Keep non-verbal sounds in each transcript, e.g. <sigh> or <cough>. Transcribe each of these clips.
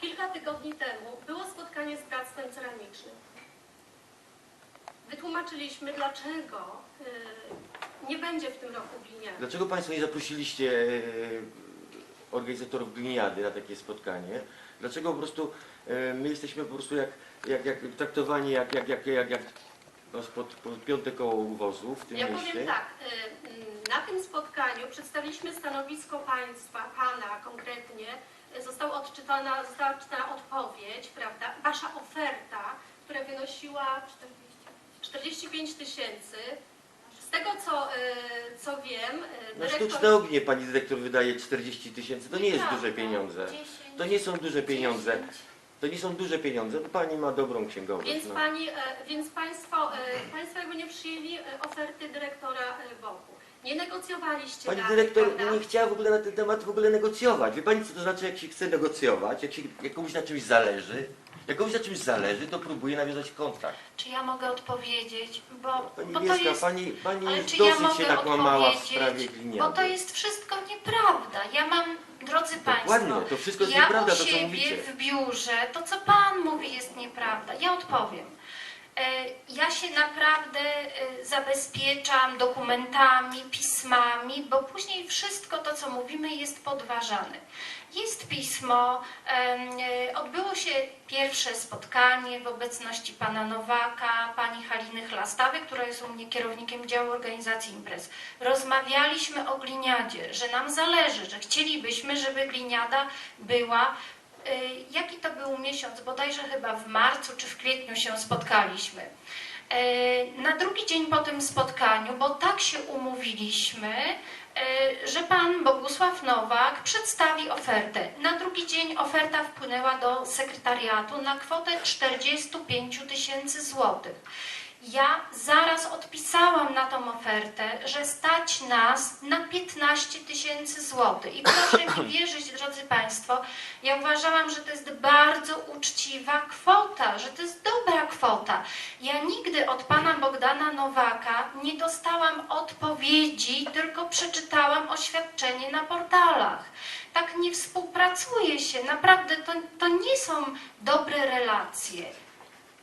kilka tygodni temu było spotkanie z Bractwem Ceramicznym. Wytłumaczyliśmy, dlaczego y, nie będzie w tym roku gliniady. Dlaczego Państwo nie zaprosiliście e, organizatorów gliniady na takie spotkanie? Dlaczego po prostu e, my jesteśmy po prostu jak, jak, jak traktowani jak, jak, jak, jak, jak no, spod, pod piąte koło wozu w tym Ja mieście? powiem tak, y, na tym spotkaniu przedstawiliśmy stanowisko państwa, pana konkretnie, została odczytana, została odczytana odpowiedź, prawda, wasza oferta, która wynosiła 40, 45 tysięcy. Z tego co, y, co wiem, y, Na dyrektor... sztuczne ognie pani dyrektor wydaje 40 tysięcy. To nie jest duże pieniądze. 10, To nie są duże pieniądze. 10. To nie są duże pieniądze. No, pani ma dobrą księgowość. Więc, no. pani, e, więc państwo, e, państwo jakby nie przyjęli e, oferty dyrektora e, Boku. Nie negocjowaliście Pani dalej, dyrektor prawda? nie chciała w ogóle na ten temat w ogóle negocjować. Wie pani co to znaczy, jak się chce negocjować, jak się jak komuś na czymś zależy? Jak komuś na czymś zależy, to próbuje nawiązać kontakt. Czy ja mogę odpowiedzieć? Bo, Pani bo to Wieska, jest... pani, pani Ale już czy ja dosyć się mogę nakłamała w odpowiedzieć? sprawie Bo to jest wszystko nieprawda. Ja mam, drodzy Dokładnie, Państwo, to wszystko jest ja nieprawda, u to co siebie mówicie. w biurze, to co Pan mówi jest nieprawda. Ja odpowiem. E, Ja się naprawdę e, zabezpieczam dokumentami, pismami, bo później wszystko to, co mówimy, jest podważane. Jest pismo, e, odbyło się pierwsze spotkanie w obecności pana Nowaka, pani Haliny Chlastawy, która jest u mnie kierownikiem działu organizacji imprez. Rozmawialiśmy o gliniadzie, że nam zależy, że chcielibyśmy, żeby gliniada była Jaki to był miesiąc? Bodajże chyba w marcu czy w kwietniu się spotkaliśmy. Y, Na drugi dzień po tym spotkaniu, bo tak się umówiliśmy, y, że pan Bogusław Nowak przedstawi ofertę. Na drugi dzień oferta wpłynęła do sekretariatu na kwotę 45 tysięcy złotych. Ja zaraz odpisałam na tą ofertę, że stać nas na 15 tysięcy złotych. I proszę mi wierzyć, drodzy Państwo, ja uważałam, że to jest bardzo uczciwa kwota, że to jest dobra kwota. Ja nigdy od pana Bogdana Nowaka nie dostałam odpowiedzi, tylko przeczytałam oświadczenie na portalach. Tak nie współpracuje się, naprawdę to, to nie są dobre relacje.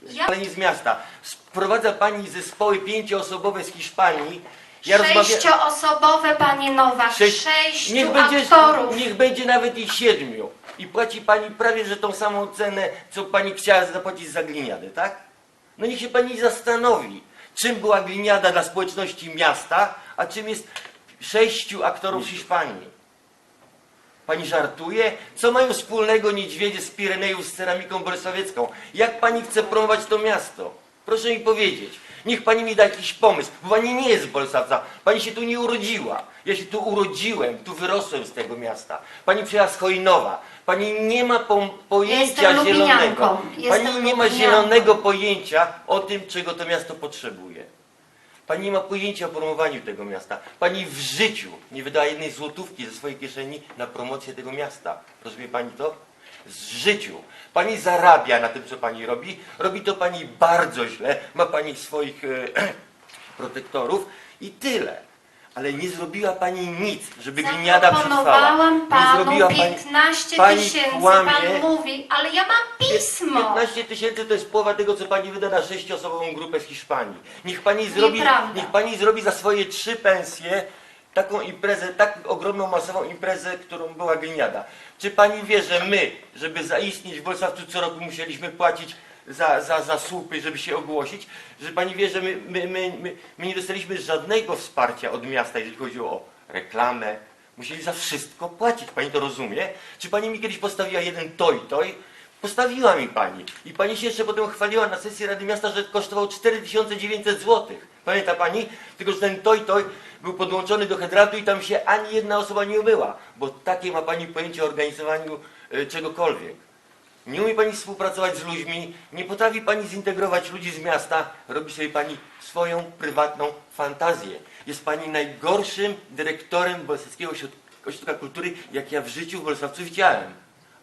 Ja nie z miasta. Sprowadza pani zespoły pięcioosobowe z Hiszpanii. Ja rozmawia... Sześcioosobowe, panie Nowak, Sześć- sześciu Niech będzie, aktorów. niech będzie nawet i siedmiu. I płaci pani prawie, że tą samą cenę, co pani chciała zapłacić za gliniadę, tak? No niech się pani zastanowi, czym była gliniada dla społeczności miasta, a czym jest sześciu aktorów z Hiszpanii. Pani żartuje? Co mają wspólnego niedźwiedzie z Pirenejów z ceramiką bolesławiecką? Jak pani chce promować to miasto? Proszę mi powiedzieć. Niech pani mi da jakiś pomysł, bo pani nie jest z Bolesławca. Pani się tu nie urodziła. Ja się tu urodziłem, tu wyrosłem z tego miasta. Pani przyjechała z Chojnowa. Pani nie ma po, pojęcia Jestem zielonego. lubinianką. Jestem Pani nie ma lubinianką. zielonego pojęcia o tym, czego to miasto potrzebuje. Pani nie ma pojęcia o promowaniu tego miasta. Pani w życiu nie wydała jednej złotówki ze swojej kieszeni na promocję tego miasta. Rozumie pani to? Z życiu. Pani zarabia na tym, co pani robi. Robi to pani bardzo źle. Ma pani swoich e, <clears throat> protektorów i tyle. Ale nie zrobiła pani nic, żeby gliniada przetrwała. Zaproponowałam Nie panu zrobiła pani- 15 pani tysięcy, kłamie. pan mówi, ale ja mam pismo. 15 tysięcy to jest połowa tego, co pani wyda na sześcioosobową grupę z Hiszpanii. Niech pani zrobi, Nieprawda. niech pani zrobi za swoje trzy pensje taką imprezę, tak ogromną, masową imprezę, którą była gliniada. Czy pani wie, że my, żeby zaistnieć w Bolesławcu co roku musieliśmy płacić za, za, za słupy, żeby się ogłosić? Że pani wie, że my, my, my, my, my nie dostaliśmy żadnego wsparcia od miasta, jeżeli chodziło o reklamę. Musieli za wszystko płacić. Pani to rozumie? Czy pani mi kiedyś postawiła jeden toj-toj? Postawiła mi pani. I pani się jeszcze potem chwaliła na sesji Rady Miasta, że kosztował 4900 zł. Pamięta pani? Tylko, że ten toj-toj był podłączony do hydratu i tam się ani jedna osoba nie umyła. Bo takie ma pani pojęcie o organizowaniu e, czegokolwiek. Nie umie pani współpracować z ludźmi, nie potrafi pani zintegrować ludzi z miasta, robi sobie pani swoją prywatną fantazję. Jest pani najgorszym dyrektorem Bolesławskiego Ośrodka, Kultury, jak ja w życiu w Bolesławcu widziałem.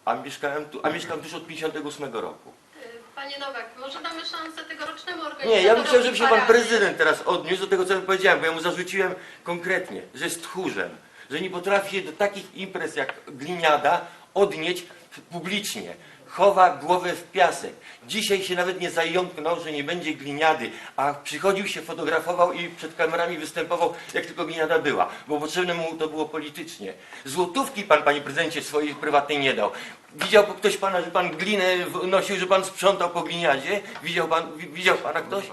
A mieszkałem tu, a mieszkam tuż od 58 roku. Y, Panie Nowak, może damy szansę tegorocznemu organizatorowi Nie, ja bym chciał, żeby się pan parady. prezydent teraz odniósł do tego, co ja powiedziałem, bo ja mu zarzuciłem konkretnie, że jest tchórzem, że nie potrafi się do takich imprez jak gliniada odnieść publicznie. Chowa głowę w piasek. Dzisiaj się nawet nie zająknął, że nie będzie gliniady, a przychodził się, fotografował i przed kamerami występował, jak tylko gliniada była, bo potrzebne mu to było politycznie. Złotówki pan, panie prezydencie, swojej prywatnej nie dał. Widział ktoś pana, że pan glinę nosił, że pan sprzątał po gliniadzie? Widział, pan, wi- widział pana ktoś?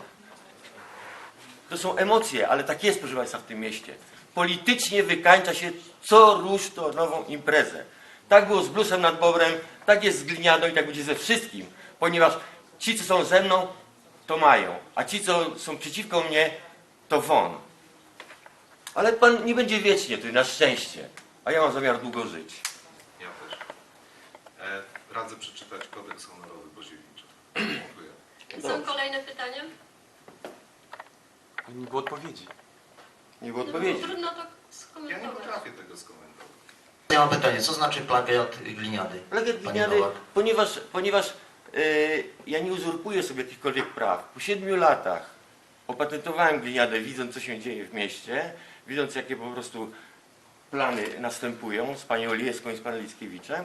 To są emocje, ale tak jest, proszę Państwa, w tym mieście. Politycznie wykańcza się co rusz to nową imprezę. Tak było z blusem nad Bobrem, tak jest z gliniadą i tak będzie ze wszystkim. Ponieważ ci, co są ze mną, to mają, a ci, co są przeciwko mnie, to won. Ale Pan nie będzie wiecznie tu, na szczęście. A ja mam zamiar długo żyć. Ja też. E, radzę przeczytać kodeks honorowy Boziewicza. Dziękuję. Są kolejne pytania? Nie było odpowiedzi. Nie było No, odpowiedzi. Trudno to Ja nie skomentować. potrafię tego skomentować. Ja mam pytanie, co znaczy plagiat gliniady? Panie gliniady, Nowak. ponieważ, ponieważ yy, ja nie uzurpuję sobie jakichkolwiek praw. Po siedmiu latach opatentowałem gliniadę, widząc co się dzieje w mieście, widząc jakie po prostu plany następują z panią Lieską i z panem Lickiewiczem.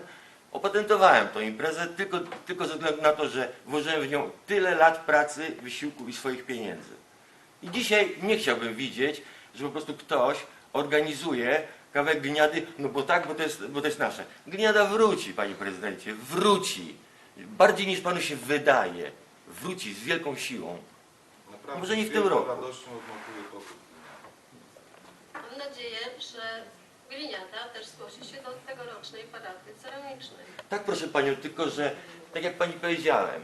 Opatentowałem tą imprezę tylko, tylko ze względu na to, że włożyłem w nią tyle lat pracy, wysiłku i swoich pieniędzy. I dzisiaj nie chciałbym widzieć, że po prostu ktoś organizuje kawałek gliniady, no bo tak, bo to jest, bo to jest nasze. Gliniada wróci, panie prezydencie, wróci. Bardziej niż panu się wydaje. Wróci z wielką siłą. Naprawdę Może nie w tym roku. radością powrót. Mam nadzieję, że Gliniada też zgłosi się do tegorocznej parady ceramicznej. Tak, proszę panią, tylko że, tak jak pani powiedziałem,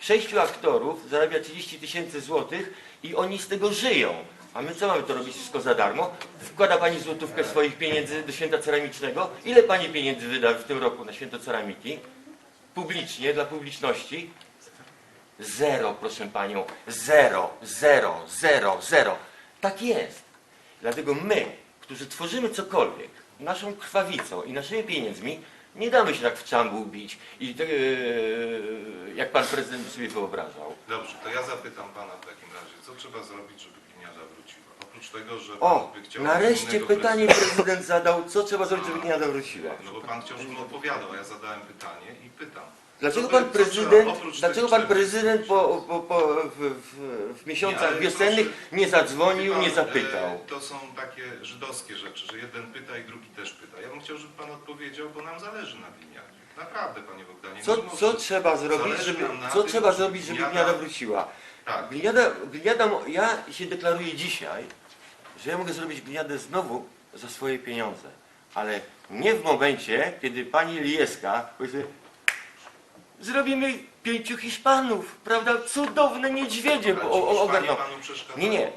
sześciu aktorów zarabia 30 tysięcy złotych i oni z tego żyją. A my co mamy to robić wszystko za darmo? Wkłada pani złotówkę swoich pieniędzy do święta ceramicznego. Ile pani pieniędzy wyda w tym roku na święto ceramiki? Publicznie, dla publiczności? Zero, proszę panią. Zero, zero, zero, zero. Tak jest. Dlatego my, którzy tworzymy cokolwiek, naszą krwawicą i naszymi pieniędzmi, nie damy się tak w czambu bić, i e, jak pan prezydent sobie wyobrażał. Dobrze, to ja zapytam pana w takim razie, co trzeba zrobić, żeby gliniada wróciła? Oprócz tego, że O, pan by chciał nareszcie innego pytanie prezydent zadał, co trzeba zrobić, żeby gniada wróciła. No bo pan chciał, żebym odpowiadał, a ja zadałem pytanie i pytam. Dlaczego Co by- pan co trzeba prezydent, oprócz dlaczego tych pan czterech prezydent po, po, po, w, w, w miesiącach ale wiosennych proszę, nie zadzwonił, Wie pan, nie zapytał? e, To są takie żydowskie rzeczy, że jeden pyta i drugi też pyta. Ja bym chciał, żeby pan odpowiedział, bo nam zależy na gliniadzie. Naprawdę, panie Bogdanie. Co, mimo co wszystko. trzeba zrobić, Zależy żeby, nam na co tym, trzeba żeby zrobić, żeby gniada wróciła? Tak, Gliniada, ja się deklaruję dzisiaj, że ja mogę zrobić gliniadę znowu za swoje pieniądze. Ale nie w momencie, kiedy pani Lieska powie, zrobimy pięciu Hiszpanów, prawda? Cudowne niedźwiedzie Dobra, o, czy o, Hiszpanie ogarną. Nie, nie.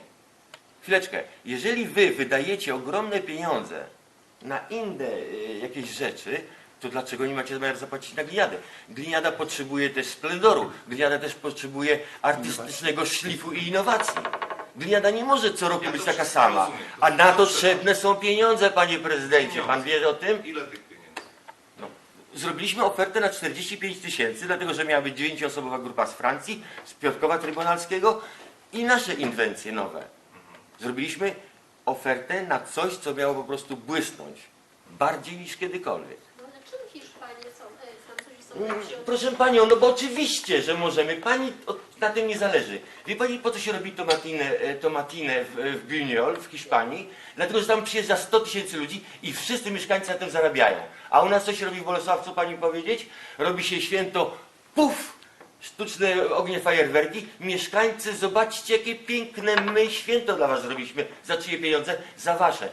Chwileczkę. Jeżeli wy wydajecie ogromne pieniądze na inne y, jakieś rzeczy, to dlaczego nie macie zamiar zapłacić na gliniadę? Gliniada potrzebuje też splendoru. Gliniada też potrzebuje artystycznego szlifu i innowacji. Gliniada nie może co roku być taka sama. A na to potrzebne są pieniądze, panie prezydencie. Pan wie o tym? Ile tych pieniędzy? Zrobiliśmy ofertę na 45 tysięcy, dlatego że miała być dziewięcioosobowa grupa z Francji, z Piotrkowa Trybunalskiego i nasze inwencje nowe. Zrobiliśmy ofertę na coś, co miało po prostu błysnąć. Bardziej niż kiedykolwiek. No ale czym Hiszpanie są, e, Francuzi są Mm, lepsi od Proszę Panią, no bo oczywiście, że możemy. Pani od, na tym nie zależy. Wie Pani, po co się robi tomatinę, e, tomatinę w, w Buñol, w Hiszpanii? Dlatego, że tam przyjeżdża 100 tysięcy ludzi i wszyscy mieszkańcy na tym zarabiają. A u nas co się robi w Bolesławcu, Pani powiedzieć? Robi się święto, puf! Sztuczne ognie fajerwerki. Mieszkańcy, zobaczcie, jakie piękne my święto dla Was zrobiliśmy. Za czyje pieniądze? Za Wasze.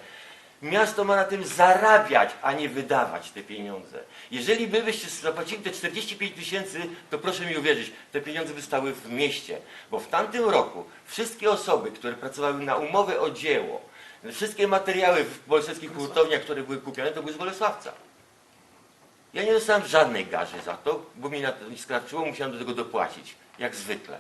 Miasto ma na tym zarabiać, a nie wydawać te pieniądze. Jeżeli by byście zapłacili te 45 tysięcy, to proszę mi uwierzyć, te pieniądze by stały w mieście. Bo w tamtym roku wszystkie osoby, które pracowały na umowę o dzieło, wszystkie materiały w bolesławskich hurtowniach, które były kupione, to były z Bolesławca. Ja nie dostałem żadnej garzy za to, bo mi na to nie starczyło, musiałem do tego dopłacić. Jak zwykle.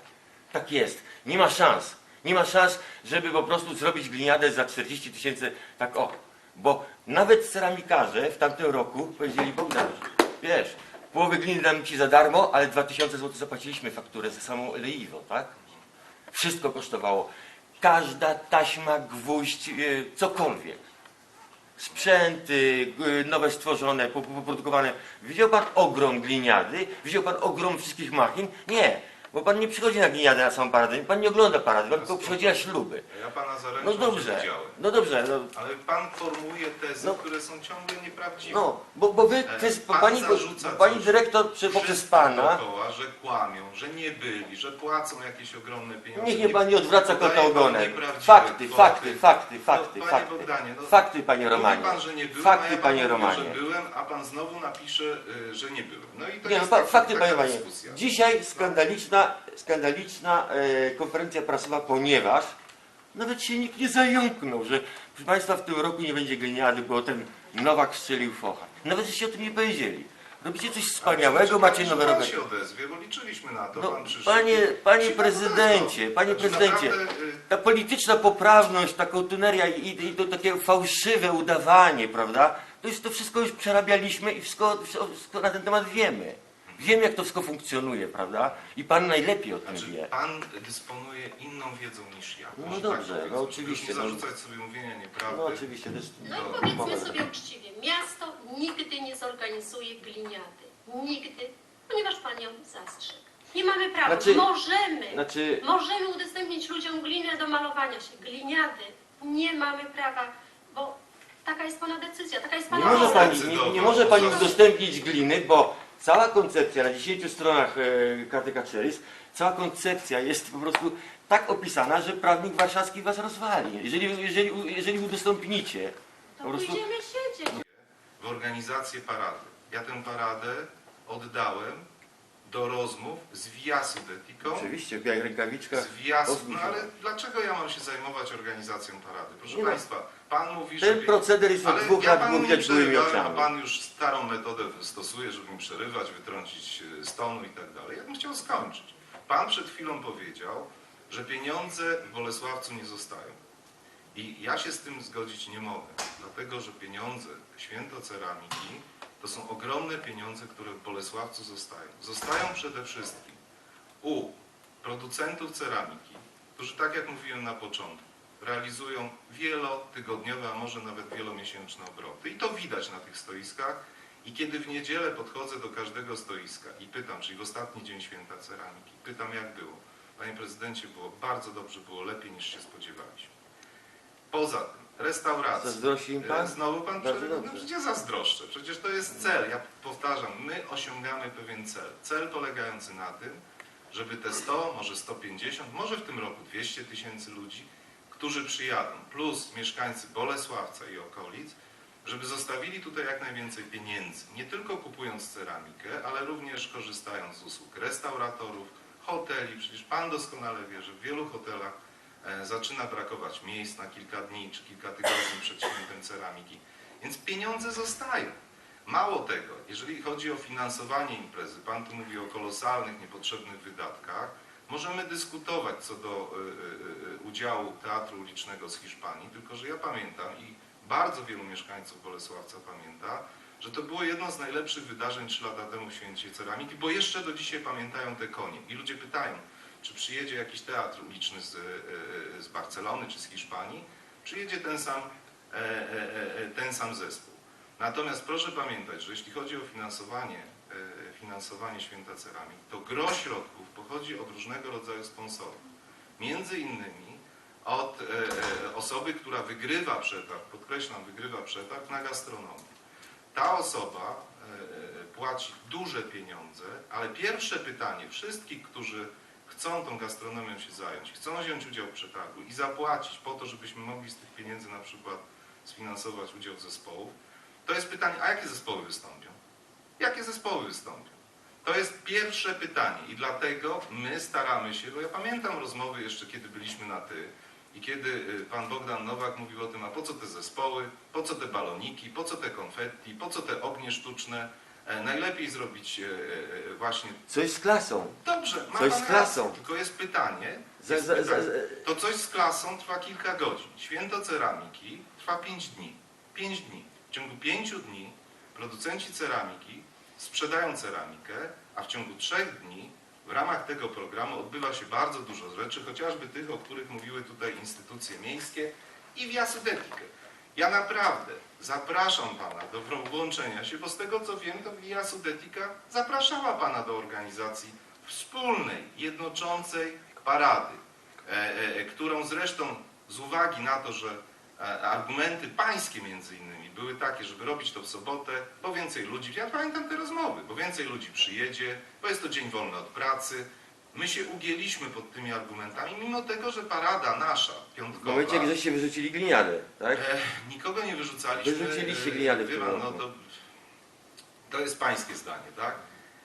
Tak jest. Nie ma szans. Nie ma szans, żeby po prostu zrobić gliniadę za 40 tysięcy, tak o. Bo nawet ceramikarze w tamtym roku powiedzieli, Bogdan, wiesz, połowy gliny dam ci za darmo, ale 2000 zł zapłaciliśmy fakturę za samą leiwo, tak? Wszystko kosztowało. Każda taśma, gwóźdź, e, cokolwiek. sprzęty y, nowe stworzone, po- po- poprodukowane. Widział pan ogrom gliniady? Widział pan ogrom wszystkich machin? Nie, bo pan nie przychodzi na gliniadę na samą paradę, pan nie ogląda parady, pan tylko przychodzi na śluby. Ja pana No zaręczam, że dobrze, widziałem. no dobrze, no, Ale pan formułuje tezy, No. które są ciągle nieprawdziwe. no bo, bo wy, E, to jest, pan pani, zarzuca pani coś. dyrektor przy, poprzez Wszyscy pana, dookoła, że kłamią, że nie byli, że płacą jakieś ogromne pieniądze. niech nie pani odwraca podaje kota pan ogonem. nieprawdziwe Fakty, kwoty. fakty, fakty, fakty, No, panie fakty. Bogdanie, no, Fakty, panie Romanie. Pan, że nie byłem, Fakty, a ja panu panie mówię, Romanie. że byłem, a pan znowu napisze, y, że nie byłem. No i to Nie, no, jest fa- taka, fakty, taka panie Romanie. dyskusja. Dzisiaj skandaliczna, skandaliczna e, konferencja prasowa, ponieważ nawet się nikt nie zająknął, że proszę Państwa w tym roku nie będzie gliniady, bo ten Nowak strzelił focha. Nawet się o tym nie powiedzieli. Robicie coś wspaniałego, macie nowe Pan rowery. się odezwie, bo liczyliśmy na to, No, pan przyszedł. panie, panie prezydencie, panie Znaczy, prezydencie, naprawdę, y, ta polityczna poprawność, ta kontuneria i, i to takie fałszywe udawanie, prawda? To jest to wszystko już przerabialiśmy i wszystko, wszystko na ten temat wiemy. Wiemy, jak to wszystko funkcjonuje, prawda? I pan najlepiej o tym Znaczy, wie. pan dysponuje inną wiedzą niż ja. No Może dobrze, tak no powiedzmy, oczywiście, żeby no. Nie zarzucać sobie mówienia nieprawdy. No oczywiście, to jest No i powiedzmy sobie uczciwie, miasto nigdy nie zorganizuje gliniady. Nigdy, ponieważ pan ją zastrzegł. Nie mamy prawa. Znaczy- możemy, Znaczy, możemy udostępnić ludziom glinę do malowania się. Gliniady nie mamy prawa, bo taka jest pana decyzja, taka jest nie pana może wola. pani, nie, nie może pani udostępnić gliny, bo cała koncepcja na 10 stronach e, karty Kaceris, cała koncepcja jest po prostu tak opisana, że prawnik warszawski was rozwali. Jeżeli, jeżeli, jeżeli udostępnicie, To po prostu pójdziemy siedzieć. w organizację parady. Ja tę paradę oddałem do rozmów z Wiasudetiką, Oczywiście, w białych rękawiczkach. z. Ozmi No ale dlaczego ja mam się zajmować organizacją parady? Proszę Nie no. Państwa, Pan mówi, że... Ten proceder jest od Ale dwóch ja lat, panu nie przerywałem, a oczami. Pan już starą metodę stosuje, żeby mi przerywać, wytrącić e, z tonu i tak dalej. Ja bym chciał skończyć. Pan przed chwilą powiedział, że pieniądze w Bolesławcu nie zostają. I ja się z tym zgodzić nie mogę, dlatego że pieniądze Święto Ceramiki to są ogromne pieniądze, które w Bolesławcu zostają. Zostają przede wszystkim u producentów ceramiki, którzy tak jak mówiłem na początku, realizują wielotygodniowe, a może nawet wielomiesięczne obroty. I to widać na tych stoiskach. I kiedy w niedzielę podchodzę do każdego stoiska i pytam, czyli w ostatni dzień święta ceramiki, pytam jak było. Panie prezydencie, było bardzo dobrze, było lepiej niż się spodziewaliśmy. Poza tym, restauracje. Zazdrości im pan? Znowu pan Bardzo przerywa. No dobrze. gdzie zazdroszczę? Przecież to jest cel. Ja powtarzam, my osiągamy pewien cel. Cel polegający na tym, żeby te 100, może 150, może w tym roku 200 tysięcy ludzi, którzy przyjadą, plus mieszkańcy Bolesławca i okolic, żeby zostawili tutaj jak najwięcej pieniędzy. Nie tylko kupując ceramikę, ale również korzystając z usług restauratorów, hoteli. Przecież Pan doskonale wie, że w wielu hotelach e, zaczyna brakować miejsc na kilka dni czy kilka tygodni przed świętem ceramiki. Więc pieniądze zostają. Mało tego, jeżeli chodzi o finansowanie imprezy, Pan tu mówi o kolosalnych, niepotrzebnych wydatkach, możemy dyskutować co do y, y, udziału Teatru Ulicznego z Hiszpanii, tylko że ja pamiętam i bardzo wielu mieszkańców Bolesławca pamięta, że to było jedno z najlepszych wydarzeń trzy lata temu w Święcie Ceramiki, bo jeszcze do dzisiaj pamiętają te konie. I ludzie pytają, czy przyjedzie jakiś teatr uliczny z, y, y, z Barcelony czy z Hiszpanii, przyjedzie ten sam, e, e, e, ten sam zespół. Natomiast proszę pamiętać, że jeśli chodzi o finansowanie, e, finansowanie Święta Ceramik, to gro środków pochodzi od różnego rodzaju sponsorów. Między innymi od e, e, osoby, która wygrywa przetarg, podkreślam, wygrywa przetarg na gastronomię. Ta osoba e, e, płaci duże pieniądze, ale pierwsze pytanie wszystkich, którzy chcą tą gastronomią się zająć, chcą wziąć udział w przetargu i zapłacić po to, żebyśmy mogli z tych pieniędzy na przykład sfinansować udział zespołów, to jest pytanie, a jakie zespoły wystąpią? Jakie zespoły wystąpią? To jest pierwsze pytanie i dlatego my staramy się, bo ja pamiętam rozmowy jeszcze, kiedy byliśmy na ty i kiedy y, pan Bogdan Nowak mówił o tym, a po co te zespoły, po co te baloniki, po co te konfetti, po co te ognie sztuczne, najlepiej zrobić e, e, właśnie Coś z klasą. Dobrze, ma Coś z klasą. rację, tylko jest pytanie, jest To coś z klasą trwa kilka godzin. Święto ceramiki trwa 5 dni. 5 dni. W ciągu 5 dni producenci ceramiki sprzedają ceramikę, a w ciągu 3 dni w ramach tego programu odbywa się bardzo dużo rzeczy, chociażby tych, o których mówiły tutaj instytucje miejskie i wiasydetikę. Ja naprawdę zapraszam Pana do włączenia się, bo z tego co wiem, to Via Sudetica zapraszała Pana do organizacji wspólnej, jednoczącej parady, e, e, e, którą zresztą z uwagi na to, że e, argumenty pańskie między innymi były takie, żeby robić to w sobotę, bo więcej ludzi, ja pamiętam te rozmowy, bo więcej ludzi przyjedzie, bo jest to dzień wolny od pracy. My się ugięliśmy pod tymi argumentami, mimo tego, że parada nasza, piątkowa... momencie, jak żeście wyrzucili gliniadę, tak? E, nikogo nie wyrzucaliśmy. Wyrzuciliście gliniady w wie pan, no to, to jest pańskie zdanie, tak?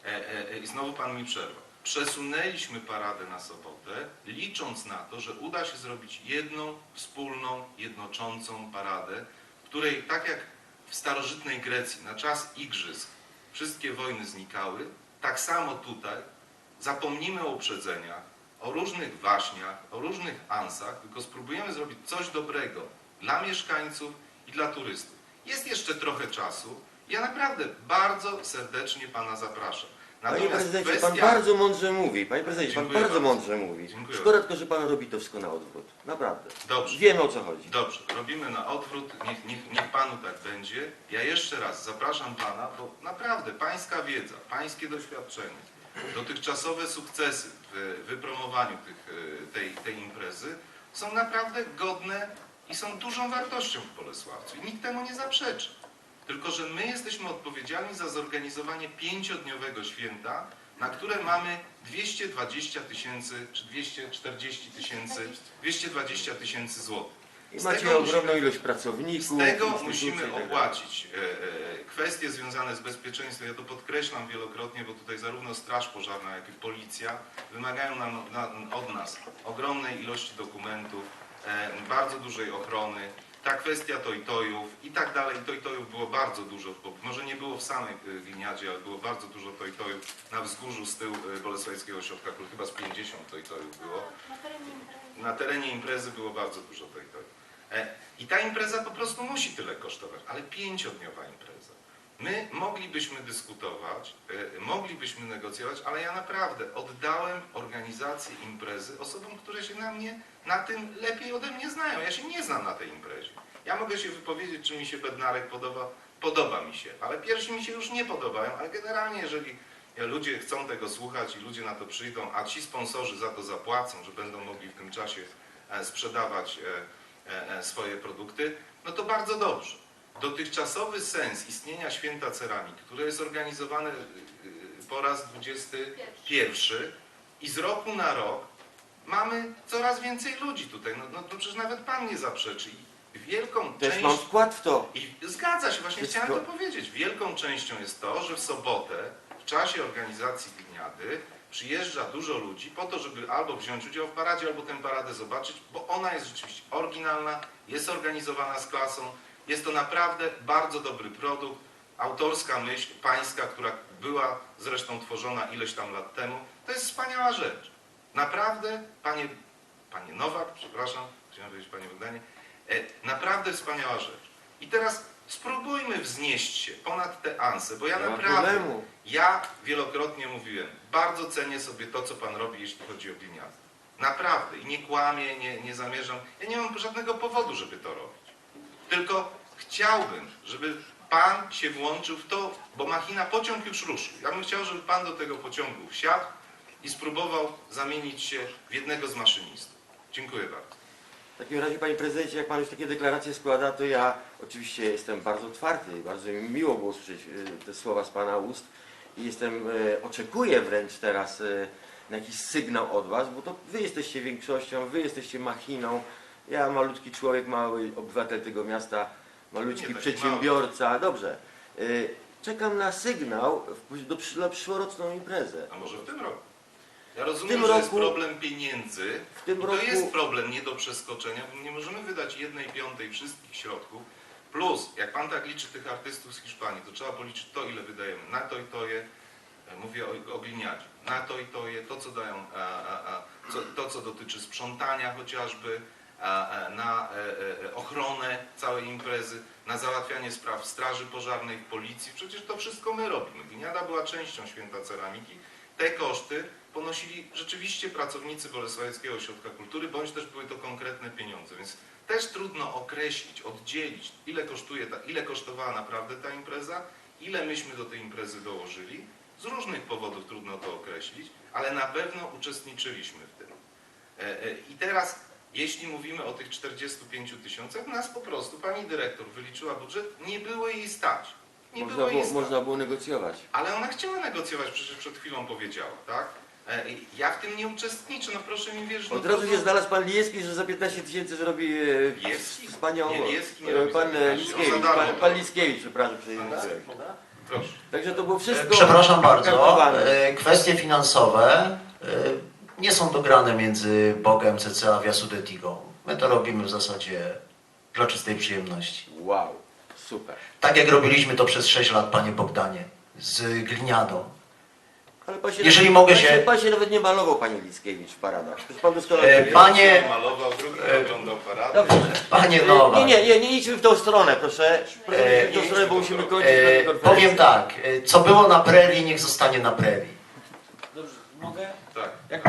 E, e, e, I znowu pan mi przerwał. Przesunęliśmy paradę na sobotę, licząc na to, że uda się zrobić jedną, wspólną, jednoczącą paradę, w której tak jak w starożytnej Grecji na czas igrzysk wszystkie wojny znikały, tak samo tutaj zapomnimy o uprzedzeniach, o różnych waśniach, o różnych ansach, tylko spróbujemy zrobić coś dobrego dla mieszkańców i dla turystów. Jest jeszcze trochę czasu. Ja naprawdę bardzo serdecznie Pana zapraszam. Panie prezydencie, pan kwestia- bardzo mądrze mówi. Panie prezydencie, pan Dziękuję bardzo bardzo. mądrze mówi. Dziękuję Szkoda tylko, że pan robi to wszystko na odwrót. Naprawdę. Dobrze. Wiemy o co chodzi. Dobrze, robimy na odwrót, niech, niech, niech Panu tak będzie. Ja jeszcze raz zapraszam Pana, bo naprawdę Pańska wiedza, Pańskie doświadczenie, dotychczasowe sukcesy w wypromowaniu tych, e, tej, tej imprezy są naprawdę godne i są dużą wartością w Bolesławcu i nikt temu nie zaprzeczy. Tylko, że my jesteśmy odpowiedzialni za zorganizowanie pięciodniowego święta, na które mamy 220 tysięcy czy 240 tysięcy, 220 tysięcy złotych. I macie ogromną musimy- ilość pracowników. Z tego musimy tak opłacić e, e, kwestie związane z bezpieczeństwem. Ja to podkreślam wielokrotnie, bo tutaj zarówno Straż Pożarna, jak i Policja wymagają nam, na, od nas ogromnej ilości dokumentów, e, bardzo dużej ochrony. Ta kwestia toj-tojów i tak dalej. Toj-tojów było bardzo dużo. Może nie było w samej gliniadzie, ale było bardzo dużo toj-tojów na wzgórzu z tyłu e, Bolesławskiego Ośrodka Kultury. Chyba z 50 toj-tojów było na terenie imprezy było bardzo dużo tej. E, I ta impreza po prostu musi tyle kosztować, ale pięciodniowa impreza. My moglibyśmy dyskutować, e, moglibyśmy negocjować, ale ja naprawdę oddałem organizację imprezy osobom, które się na mnie na tym lepiej ode mnie znają. Ja się nie znam na tej imprezie. Ja mogę się wypowiedzieć, czy mi się Bednarek podoba. Podoba mi się, ale pierwsi mi się już nie podobają, ale generalnie jeżeli ludzie chcą tego słuchać i ludzie na to przyjdą, a ci sponsorzy za to zapłacą, że będą mogli w tym czasie e, sprzedawać e, swoje produkty, no to bardzo dobrze. Dotychczasowy sens istnienia Święta Ceramiki, które jest organizowane e, e, po raz 21 i z roku na rok mamy coraz więcej ludzi tutaj. No, no, no przecież nawet Pan nie zaprzeczy. I wielką Też część... mam wkład w to. I zgadza się, właśnie Wszystko- chciałem to powiedzieć. Wielką częścią jest to, że w sobotę, w czasie organizacji gliniady, przyjeżdża dużo ludzi po to, żeby albo wziąć udział w paradzie, albo tę paradę zobaczyć, bo ona jest rzeczywiście oryginalna, jest organizowana z klasą, jest to naprawdę bardzo dobry produkt, autorska myśl pańska, która była zresztą tworzona ileś tam lat temu. To jest wspaniała rzecz. Naprawdę, panie, panie Nowak, przepraszam, chciałem powiedzieć panie Bogdanie, E, Naprawdę wspaniała rzecz. I teraz spróbujmy wznieść się ponad te anse, bo ja Nie ma naprawdę, problemu. ja wielokrotnie mówiłem, bardzo cenię sobie to, co Pan robi, jeśli chodzi o gliniarstwo. Naprawdę. I nie kłamię, nie, nie zamierzam. Ja nie mam żadnego powodu, żeby to robić. Tylko chciałbym, żeby Pan się włączył w to, bo machina, pociąg już ruszył. Ja bym chciał, żeby Pan do tego pociągu wsiadł i spróbował zamienić się w jednego z maszynistów. Dziękuję bardzo. W takim razie, panie prezydencie, jak pan już takie deklaracje składa, to ja oczywiście jestem bardzo otwarty. Bardzo mi miło było słyszeć e, te słowa z pana ust. I jestem, e, oczekuję wręcz teraz e, na jakiś sygnał od was, bo to wy jesteście większością, wy jesteście machiną. Ja malutki człowiek, mały obywatel tego miasta, malutki Nie taki przedsiębiorca. Dobrze. E, Czekam na sygnał w- do, przy- na przyszłoroczną imprezę. A może w tym roku? Ja rozumiem, tym że jest roku- problem pieniędzy W tym i to roku jest problem nie do przeskoczenia, bo nie możemy wydać jednej piątej wszystkich środków, plus jak Pan tak liczy tych artystów z Hiszpanii, to trzeba policzyć to, ile wydajemy na to i to je, e, mówię o, o na to i to je, to co dają, a, a, a, co, to co dotyczy sprzątania chociażby, na e, e, ochronę całej imprezy, na załatwianie spraw straży pożarnej, policji, przecież to wszystko my robimy. Gliniada była częścią Święta Ceramiki, te koszty ponosili rzeczywiście pracownicy Bolesławickiego Ośrodka Kultury, bądź też były to konkretne pieniądze. Więc też trudno określić, oddzielić, ile, kosztuje ta, ile kosztowała naprawdę ta impreza, ile myśmy do tej imprezy dołożyli. Z różnych powodów trudno to określić, ale na pewno uczestniczyliśmy w tym. E, e, I teraz, jeśli mówimy o tych 45 tysiącach, nas po prostu pani dyrektor wyliczyła budżet, nie było jej stać. Nie Można było jej stać. można było negocjować. Ale ona chciała negocjować, przecież przed chwilą powiedziała, tak? E, Ja w tym nie uczestniczę, no proszę mi wierzyć. no Od razu to- się znalazł pan Lijewski, że za 15 tysięcy zrobi e, wspaniałą... Nie, Lijewski nie e, robi za Pan 15, e, on Lickiewicz, za darmo pan, pan Lickiewicz, przepraszam. przepraszam. Proszę. Także to było E, wszystko... Przepraszam bardzo, kalkulowane. e, kwestie finansowe e, nie są dograne między BOG MCC a Viasudetigo. My to robimy w zasadzie dla czystej przyjemności. Wow, super. Tak jak robiliśmy to przez 6 lat, panie Bogdanie, z Gliniadą. Ale pan się Jeżeli nawet, mogę pan się- Pan się nawet nie malował, panie Lickiewicz, w paradach. Przecież pan doskonale E, wie. Panie- malował, drugi oglądał paradę. Dobrze. Panie E, Nowak. Nie, nie, nie, nie idźmy w tą stronę, proszę. Proszę nie idźmy w tą E, stronę, bo musimy kończyć E, tę konferencję. powiem tak, e, co było na prerii, niech zostanie na prerii. Dobrze, mogę? Tak. Jak